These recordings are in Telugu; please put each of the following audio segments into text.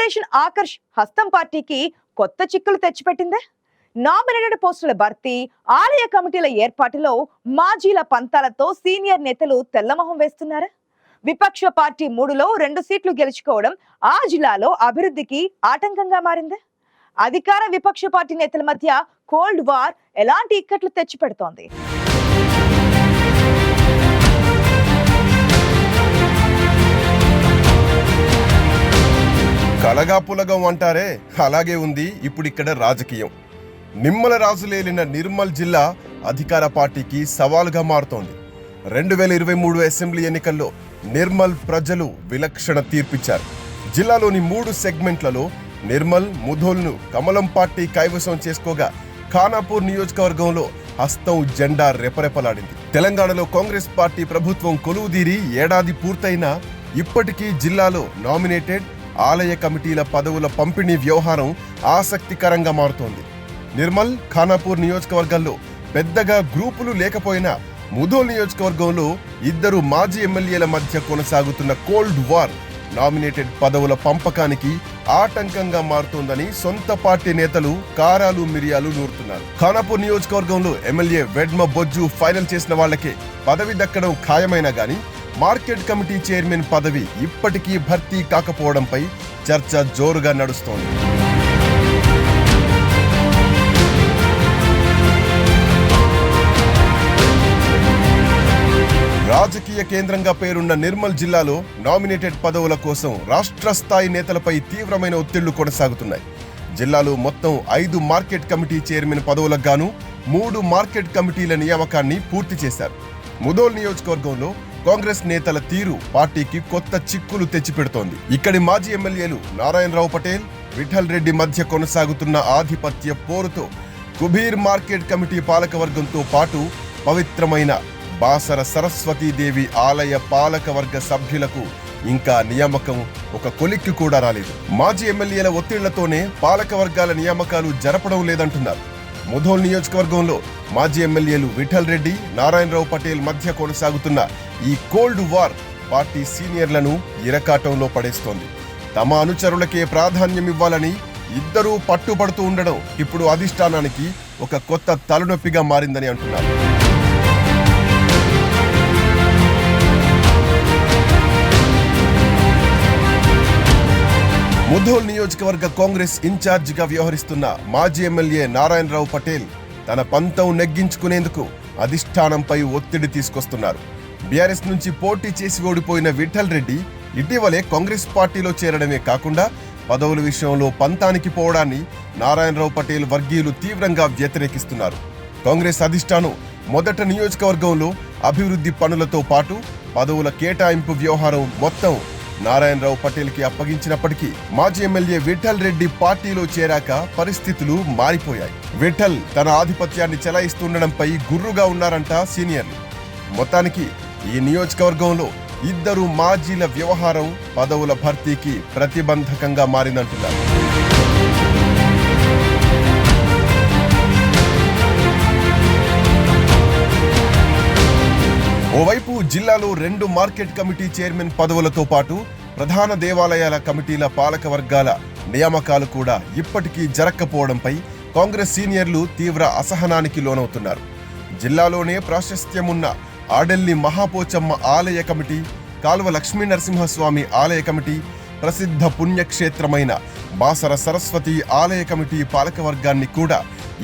ఆపరేషన్ ఆకర్ష్ హస్తం పార్టీకి కొత్త చిక్కులు తెచ్చిపెట్టిందే. నామినేటెడ్ పోస్టుల భర్తీ ఆలయ కమిటీల ఏర్పాటులో మాజీల పంతాలతో సీనియర్ నేతలు తెల్లమొహం వేస్తున్నారా. విపక్ష పార్టీ మూడులో రెండు సీట్లు గెలుచుకోవడం ఆ జిల్లాలో అభివృద్ధికి ఆటంకంగా మారిందే. అధికార విపక్ష పార్టీ నేతల మధ్య కోల్డ్ వార్ ఎలాంటి ఇక్కట్లు తెచ్చిపెడుతోంది? కలగా పులగం అంటారే? అలాగే ఉంది ఇప్పుడు ఇక్కడ రాజకీయం. నిమ్మల రాజులేలిన నిర్మల్ జిల్లా అధికార పార్టీకి సవాలుగా మారుతోంది. రెండు వేల ఇరవై మూడు అసెంబ్లీ ఎన్నికల్లో నిర్మల్ ప్రజలు విలక్షణ తీర్పిచ్చారు. జిల్లాలోని మూడు సెగ్మెంట్లలో నిర్మల్ ముధోల్ను కమలం పార్టీ కైవసం చేసుకోగా ఖానాపూర్ నియోజకవర్గంలో హస్తం జెండా రెపరెపలాడింది. తెలంగాణలో కాంగ్రెస్ పార్టీ ప్రభుత్వం కొలువుదీరి ఏడాది పూర్తయినా ఇప్పటికీ జిల్లాలో నామినేటెడ్ ఆలయ కమిటీల పదవుల పంపిణీ వ్యవహారం ఆసక్తికరంగా మారుతోంది. నిర్మల్ ఖానాపూర్ నియోజకవర్గాల్లో పెద్దగా గ్రూపులు లేకపోయినా ముధోల్ నియోజకవర్గంలో ఇద్దరు మాజీ ఎమ్మెల్యేల మధ్య కొనసాగుతున్న కోల్డ్ వార్ నామినేటెడ్ పదవుల పంపకానికి ఆటంకంగా మారుతోందని సొంత పార్టీ నేతలు కారాలు మిరియాలు నూరుతున్నారు. ఖానాపూర్ నియోజకవర్గంలో ఎమ్మెల్యే వెడ్మ బొజ్జు ఫైనల్ చేసిన వాళ్ళకే పదవి దక్కడం ఖాయమైనా గాని మార్కెట్ కమిటీ చైర్మన్ పదవి ఇప్పటికీ భర్తీ కాకపోవడంపై చర్చ జోరుగా నడుస్తోంది. రాజకీయ కేంద్రంగా పేరున్న నిర్మల్ జిల్లాలో నామినేటెడ్ పదవుల కోసం రాష్ట్ర స్థాయి నేతలపై తీవ్రమైన ఒత్తిళ్ళు కొనసాగుతున్నాయి. జిల్లాలో మొత్తం ఐదు మార్కెట్ కమిటీ చైర్మన్ పదవులకు గాను మూడు మార్కెట్ కమిటీల నియామకాన్ని పూర్తి చేశారు. ముదోల్ నియోజకవర్గంలో కాంగ్రెస్ నేతల తీరు పార్టీకి కొత్త చిక్కులు తెచ్చిపెడుతోంది. ఇక్కడి మాజీ ఎమ్మెల్యేలు నారాయణరావు పటేల్ విఠల్ రెడ్డి మధ్య కొనసాగుతున్న ఆధిపత్య పోరుతో కుబీర్ మార్కెట్ కమిటీ పాలకవర్గంతో పాటు పవిత్రమైన బాసర సరస్వతీదేవి ఆలయ పాలకవర్గ సభ్యులకు ఇంకా నియామకం ఒక కొలిక్కి కూడా రాలేదు. మాజీ ఎమ్మెల్యేల ఒత్తిళ్ళతోనే పాలకవర్గాల నియామకాలు జరపడం లేదంటున్నారు. ముధోల్ నియోజకవర్గంలో మాజీ ఎమ్మెల్యేలు విఠల్ రెడ్డి నారాయణరావు పటేల్ మధ్య కొనసాగుతున్న ఈ కోల్డ్ వార్ పార్టీ సీనియర్లను ఇరకాటంలో పడేస్తోంది. తమ అనుచరులకే ప్రాధాన్యం ఇవ్వాలని ఇద్దరూ పట్టుబడుతూ ఉండడం ఇప్పుడు అధిష్టానానికి ఒక కొత్త తలనొప్పిగా మారిందని అంటున్నారు. ముధోల్ నియోజకవర్గ కాంగ్రెస్ ఇన్ఛార్జిగా వ్యవహరిస్తున్న మాజీ ఎమ్మెల్యే నారాయణరావు పటేల్ తన పంతం నెగ్గించుకునేందుకు అధిష్టానంపై ఒత్తిడి తీసుకొస్తున్నారు. బీఆర్ఎస్ నుంచి పోటీ చేసి ఓడిపోయిన విఠల్ రెడ్డి ఇటీవలే కాంగ్రెస్ పార్టీలో చేరడమే కాకుండా పదవుల విషయంలో పంతానికి పోవడాన్ని నారాయణరావు పటేల్ వర్గీయులు తీవ్రంగా వ్యతిరేకిస్తున్నారు. కాంగ్రెస్ అధిష్టానం మొదట నియోజకవర్గంలో అభివృద్ధి పనులతో పాటు పదవుల కేటాయింపు వ్యవహారం మొత్తం నారాయణరావు పటేల్కి అప్పగించినప్పటికీ మాజీ ఎమ్మెల్యే విఠల్ రెడ్డి పార్టీలో చేరాక పరిస్థితులు మారిపోయాయి. విఠల్ తన ఆధిపత్యాన్ని చెలాయిస్తుండడంపై గుర్రుగా ఉన్నారంట సీనియర్లు. మొత్తానికి ఈ నియోజకవర్గంలో ఇద్దరు మాజీల వ్యవహారం పదవుల భర్తీకి ప్రతిబంధకంగా మారిందంటున్నారు. ఓవైపు జిల్లాలో రెండు మార్కెట్ కమిటీ చైర్మన్ పదవులతో పాటు ప్రధాన దేవాలయాల కమిటీల పాలక వర్గాల నియామకాలు కూడా ఇప్పటికీ జరక్కపోవడంపై కాంగ్రెస్ సీనియర్లు తీవ్ర అసహనానికి లోనవుతున్నారు. జిల్లాలోనే ప్రాశస్త్యమున్న ఆడెల్లి మహాపోచమ్మ ఆలయ కమిటీ కాల్వ లక్ష్మీ నరసింహస్వామి ఆలయ కమిటీ ప్రసిద్ధ పుణ్యక్షేత్రమైన బాసర సరస్వతి ఆలయ కమిటీ పాలకవర్గాన్ని కూడా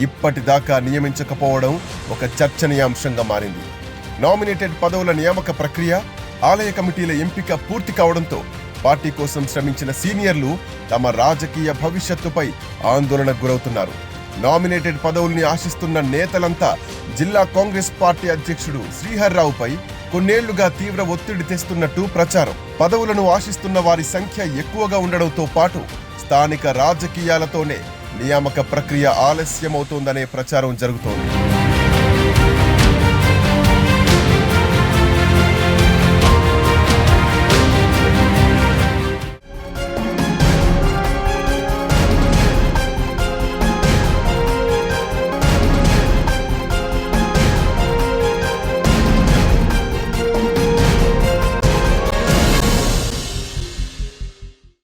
ఇప్పటిదాకా నియమించకపోవడం ఒక చర్చనీయాంశంగా మారింది. నామినేటెడ్ పదవుల నియామక ప్రక్రియ ఆలయ కమిటీల ఎంపిక పూర్తి కావడంతో పార్టీ కోసం శ్రమించిన సీనియర్లు తమ రాజకీయ భవిష్యత్తుపై ఆందోళనకు గురవుతున్నారు. నామినేటెడ్ పదవుల్ని ఆశిస్తున్న నేతలంతా జిల్లా కాంగ్రెస్ పార్టీ అధ్యక్షుడు శ్రీహర్రావుపై కొన్నేళ్ళుగా తీవ్ర ఒత్తిడి తెస్తున్నట్టు ప్రచారం. పదవులను ఆశిస్తున్న వారి సంఖ్య ఎక్కువగా ఉండడంతో పాటు స్థానిక రాజకీయాలతోనే నియామక ప్రక్రియ ఆలస్యమవుతోందనే ప్రచారం జరుగుతోంది.